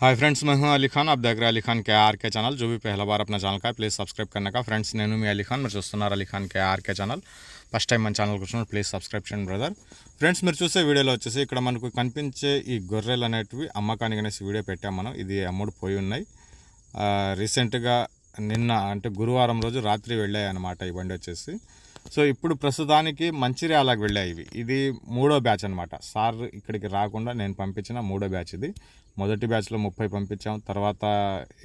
Hi friends मैं हूं अली खान आप देख रहे हैं अली खान के आर के ఛానల్ जो भी पहला बार अपना ఛానల్ का ప్లీజ్ సబ్స్క్రైబ్ करने का ఫ్రెండ్స్ నేను మీ అలీ ఖాన్ మీరు చూస్తున్నారు Ali Khan K RK channel first time మన ఛానల్కి వచ్చిన ప్లీజ్ సబ్స్క్రైబ్ చేయండి బ్రదర్ ఫ్రెండ్స్ మీరు చూసే వీడియోలో వచ్చేసి ఇక్కడ మనకు కనిపించే ఈ గొర్రెలు అనేటివి అమ్మకానికి అనేసి వీడియో పెట్టాం మనం ఇది అమ్ముడు పోయి ఉన్నాయి ఆ, రీసెంట్గా నిన్న అంటే గురువారం రోజు రాత్రి వెళ్ళాయి అన్నమాట ఈ బండి వచ్చేసి సో ఇప్పుడు ప్రస్తుతానికి మంచిర్యాలకు వెళ్ళాయి ఇవి. ఇది మూడో బ్యాచ్ అనమాట సార్ ఇక్కడికి రాకుండా నేను పంపించిన మూడో బ్యాచ్ ఇది. మొదటి బ్యాచ్లో ముప్పై పంపించాం తర్వాత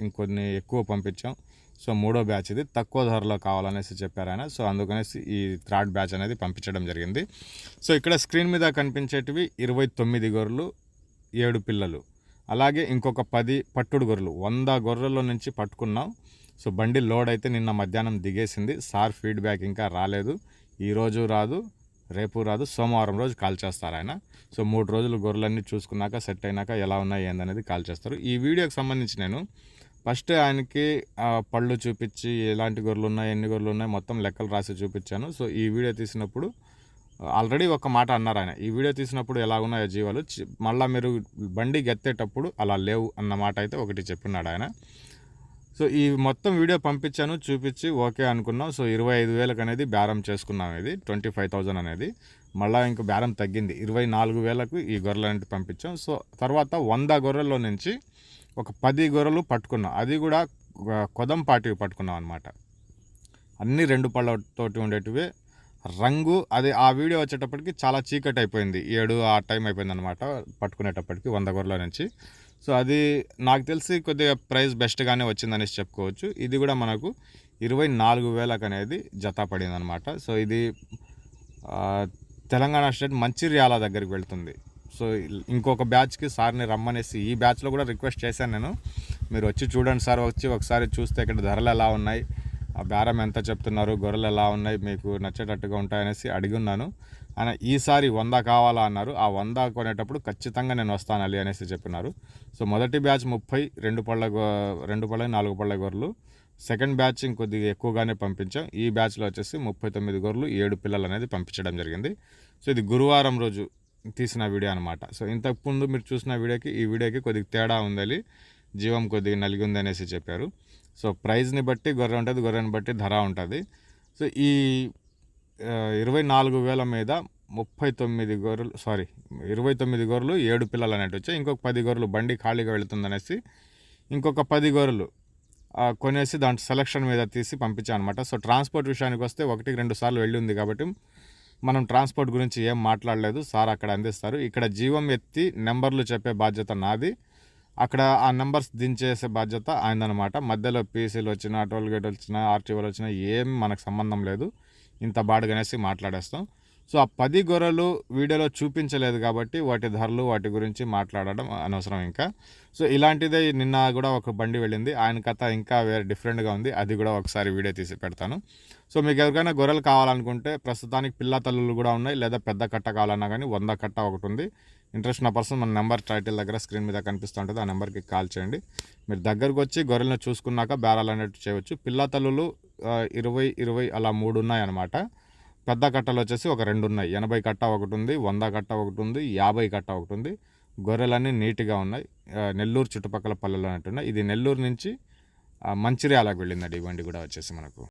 ఇంకొన్ని ఎక్కువ పంపించాం. సో మూడో బ్యాచ్ ఇది. తక్కువ ధరలో కావాలనేసి చెప్పారు ఆయన. సో అందుకనేసి ఈ థర్డ్ బ్యాచ్ అనేది పంపించడం జరిగింది. సో ఇక్కడ స్క్రీన్ మీద కనిపించేటివి ఇరవై తొమ్మిది గొర్రెలు ఏడు పిల్లలు. అలాగే ఇంకొక పది పట్టుడు గొర్రెలు. వంద గొర్రెల నుంచి పట్టుకున్నాం. సో బండి లోడ్ అయితే నిన్న మధ్యాహ్నం దిగేసింది. సార్ ఫీడ్బ్యాక్ ఇంకా రాలేదు. ఈరోజు రాదు రేపు రాదు సోమవారం రోజు కాల్ చేస్తారు ఆయన. సో మూడు రోజులు గొర్రెలన్నీ చూసుకున్నాక సెట్ అయినాక ఎలా ఉన్నాయి ఏందనేది కాల్ చేస్తారు. ఈ వీడియోకి సంబంధించి నేను ఫస్ట్ ఆయనకి పళ్ళు చూపించి ఎలాంటి గొర్రెలు ఉన్నాయి ఎన్ని గొర్రెలు ఉన్నాయి మొత్తం లెక్కలు రాసి చూపించాను. సో ఈ వీడియో తీసినప్పుడు ఆల్రెడీ ఒక మాట అన్నారు ఆయన. ఈ వీడియో తీసినప్పుడు ఎలా ఉన్నాయో జీవాలు మళ్ళీ మీరు బండి గెత్తేటప్పుడు అలా లేవు అన్న మాట అయితే ఒకటి చెప్పినాడు ఆయన. సో ఈ మొత్తం వీడియో పంపించాను చూపించి ఓకే అనుకున్నాం. సో ఇరవై ఐదు వేలకు అనేది బేరం చేసుకున్నాం ఇది ట్వంటీ ఫైవ్ థౌజండ్ అనేది. మళ్ళీ ఇంక బేరం తగ్గింది ఇరవై నాలుగు వేలకు ఈ గొర్రెలు అనేది పంపించాం. సో తర్వాత వంద గొర్రెల్లో నుంచి ఒక పది గొర్రెలు పట్టుకున్నాం. అది కూడా కొదంపాటివి పట్టుకున్నాం అనమాట అన్ని రెండు పళ్ళతోటి ఉండేటివే. రంగు అది ఆ వీడియో వచ్చేటప్పటికి చాలా చీకటి అయిపోయింది ఏడు ఆ టైం అయిపోయింది అనమాట పట్టుకునేటప్పటికి వంద గొర్రెల నుంచి. సో అది నాకు తెలిసి కొద్దిగా ప్రైస్ బెస్ట్గానే వచ్చిందనేసి చెప్పుకోవచ్చు. ఇది కూడా మనకు ఇరవై నాలుగు వేలకు అనేది జత పడింది అనమాట సో ఇది తెలంగాణ స్టేట్ మంచిర్యాల దగ్గరికి వెళ్తుంది. సో ఇంకొక బ్యాచ్కి సార్ని రమ్మనేసి ఈ బ్యాచ్లో కూడా రిక్వెస్ట్ చేశాను నేను. మీరు వచ్చి చూడండి సార్ వచ్చి ఒకసారి చూస్తే ఇక్కడ ధరలు ఎలా ఉన్నాయి ఆ బేరం ఎంత చెప్తున్నారు గొర్రెలు ఎలా ఉన్నాయి మీకు నచ్చేటట్టుగా ఉంటాయనేసి అడిగి ఉన్నాను. ఆయన ఈసారి వంద కావాలా అన్నారు. ఆ వంద కొనేటప్పుడు ఖచ్చితంగా నేను వస్తాను అలి అనేసి చెప్పినారు. సో మొదటి బ్యాచ్ ముప్పై రెండు పళ్ళ గో రెండు పళ్ళ నాలుగు పళ్ళ గొర్రెలు. సెకండ్ బ్యాచ్ ఇంకొద్దిగా ఎక్కువగానే పంపించాం. ఈ బ్యాచ్లో వచ్చేసి ముప్పై తొమ్మిది గొర్రెలు ఏడు పిల్లలు అనేది పంపించడం జరిగింది. సో ఇది గురువారం రోజు తీసిన వీడియో అనమాట సో ఇంతకు ముందు మీరు చూసిన వీడియోకి ఈ వీడియోకి కొద్దిగా తేడా ఉందని జీవం కొద్దిగా నలిగి ఉంది అనేసి చెప్పారు. సో ప్రైజ్ని బట్టి గొర్రె ఉంటుంది గొర్రెని బట్టి ధర ఉంటుంది. సో ఈ ఇరవై నాలుగు వేల మీద ముప్పై తొమ్మిది గొర్రెలు సారీ ఇరవై తొమ్మిది గొర్రెలు ఏడు పిల్లలు అనేటి వచ్చాయి. ఇంకొక పది గొర్రెలు బండి ఖాళీగా వెళుతుందనేసి ఇంకొక పది గొర్రెలు కొనేసి దాంట్లో సెలక్షన్ మీద తీసి పంపించాను అనమాట సో ట్రాన్స్పోర్ట్ విషయానికి వస్తే ఒకటికి రెండు సార్లు వెళ్ళి ఉంది కాబట్టి మనం ట్రాన్స్పోర్ట్ గురించి ఏం మాట్లాడలేదు. సార్ అక్కడ అందిస్తారు. ఇక్కడ జీవం ఎత్తి నెంబర్లు చెప్పే బాధ్యత నాది. అక్కడ ఆ నెంబర్స్ దించేసే బాధ్యత ఆయనదనమాట మధ్యలో పీసీలు వచ్చినా టోల్ గేట్ వచ్చినా ఆర్టీఓలు వచ్చినా ఏం మనకు సంబంధం లేదు. ఇంత బాడుగనేసి మాట్లాడేస్తాం. సో ఆ పది గొర్రెలు వీడియోలో చూపించలేదు కాబట్టి వాటి ధరలు వాటి గురించి మాట్లాడడం అనవసరం ఇంకా. సో ఇలాంటిదే నిన్న కూడా ఒక బండి వెళ్ళింది. ఆయన కథ ఇంకా వేరే డిఫరెంట్గా ఉంది. అది కూడా ఒకసారి వీడియో తీసి పెడతాను. సో మీకు ఎవరికైనా గొర్రెలు కావాలనుకుంటే ప్రస్తుతానికి పిల్ల తల్లులు కూడా ఉన్నాయి. లేదా పెద్ద కట్ట కావాలన్నా కానీ వంద కట్ట ఒకటి ఉంది. ఇంట్రెస్ట్ ఉన్న పర్సన్ మన నెంబర్ టైటిల్ దగ్గర స్క్రీన్ మీద కనిపిస్తుంటుంది ఆ నెంబర్కి కాల్ చేయండి. మీరు దగ్గరకు వచ్చి గొర్రెలను చూసుకున్నాక బేరాలు అనేట్టు చేయవచ్చు. పిల్ల తల్లులు ఇరవై ఇరవై అలా మూడు ఉన్నాయన్నమాట. పెద్ద కట్టలు వచ్చేసి ఒక రెండు ఉన్నాయి. ఎనభై కట్ట ఒకటి ఉంది వంద కట్ట ఒకటి ఉంది యాభై కట్ట ఒకటి ఉంది. గొర్రెలన్నీ నీట్గా ఉన్నాయి. నెల్లూరు చుట్టుపక్కల పల్లెలు అన్నట్టున్నాయి ఇది నెల్లూరు నుంచి మంచిర్యాలకు వెళ్ళిందండి ఈ బండి కూడా వచ్చేసి మనకు.